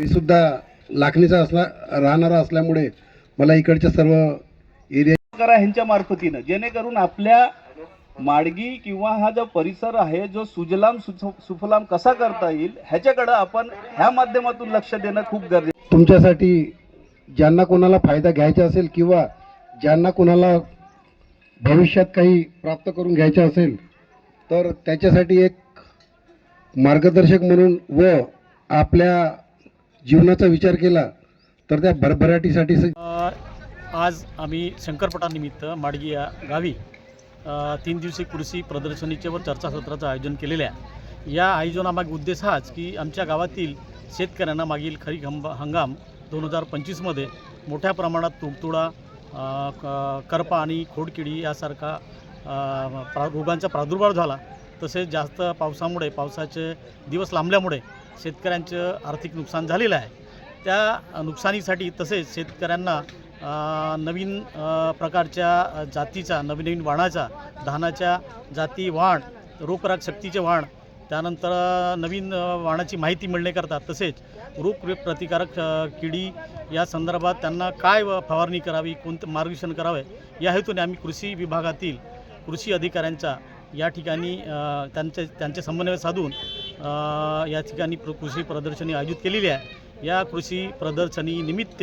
मी सुद्धा लाखणीचा असला राहणारा असल्यामुळे मला इकडच्या सर्व एरिया करा ह्यांच्या मार्फतीनं. जेणेकरून आपल्या माडगी किंवा हा जो परिसर आहे जो सुजलाम सुफ- सुफलाम कसा करता येईल ह्याच्याकडं आपण ह्या माध्यमातून लक्ष देणं खूप गरजेचं तुमच्यासाठी ज्यांना कोणाला फायदा घ्यायचा असेल किंवा ज्यांना कोणाला भविष्यात काही प्राप्त करून घ्यायचं असेल तर त्याच्यासाठी एक मार्गदर्शक म्हणून व आपल्या जीवनाचा विचार केला तर त्या भरभराटीसाठी आज आम्ही शंकरपटानिमित्त माडगी या गावी तीन दिवसीय कृषी प्रदर्शनीचे व चर्चासत्राचं आयोजन केलेलं आहे. या आयोजनामागे उद्देश हाच की आमच्या गावातील शेतकऱ्यांना मागील खरीप हंब हंगाम दोन हजार पंचवीसमध्ये मोठ्या प्रमाणात तुडतुडा क- करपा आणि खोडकिडी यासारखा प्रा रोगांचा प्रादुर्भाव झाला. तसेच जास्त पावसामुळे पावसाचे दिवस लांबल्यामुळे शेतकऱ्यांचं आर्थिक नुकसान झालेलं आहे. त्या नुकसानीसाठी तसेच शेतकऱ्यांना नवीन प्रकारच्या जातीचा नवीन नवीन वाणाचा धानाच्या जाती वाण रोगराग शक्तीचे वाण त्यानंतर नवीन वाणाची माहिती मिळण्याकरता तसेच रोग प्रतिकारक किडी या संदर्भात त्यांना काय व फवारणी करावी कोणतं मार्गदर्शन करावे या हेतूने आम्ही कृषी विभागातील कृषी अधिकाऱ्यांचा या ठिकाणी त्यांचे त्यांचे समन्वय साधून या ठिकाणी कृषी प्रदर्शनी आयोजित केलेली आहे. या कृषी प्रदर्शनी निमित्त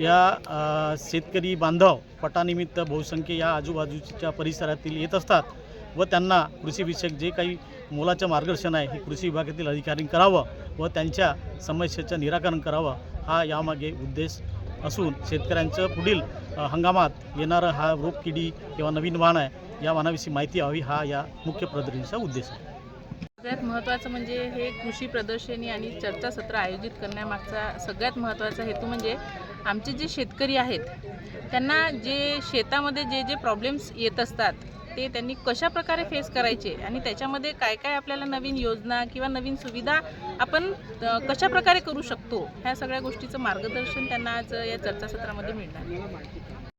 या शेतकरी बांधव पटानिमित्त बहुसंख्य या आजूबाजूच्या परिसरातील येत असतात व त्यांना कृषीविषयक जे काही मोलाचं मार्गदर्शन आहे हे कृषी विभागातील अधिकारी करावं व त्यांच्या समस्येचं निराकरण करावं हा यामागे उद्देश असून शेतकऱ्यांचं पुढील हंगामात येणारं हा रोगकिडी किंवा नवीन वाण आहे या वाणाविषयी माहिती हवी हा या मुख्य प्रदर्शनीचा उद्देश आहे. सगळ्यात महत्त्वाचं म्हणजे हे कृषी प्रदर्शनी आणि चर्चासत्र आयोजित करण्यामागचा सगळ्यात महत्त्वाचा हेतू म्हणजे आमचे जे शेतकरी आहेत त्यांना जे शेतामध्ये जे जे प्रॉब्लेम्स येत असतात ते त्यांनी कशा प्रकारे फेस करायचे आणि त्याच्यामध्ये काय काय आपल्याला नवीन योजना किंवा नवीन सुविधा आपण कशा प्रकारे करू शकतो ह्या सगळ्या गोष्टीचं मार्गदर्शन त्यांना आज या चर्चासत्रामध्ये मिळणार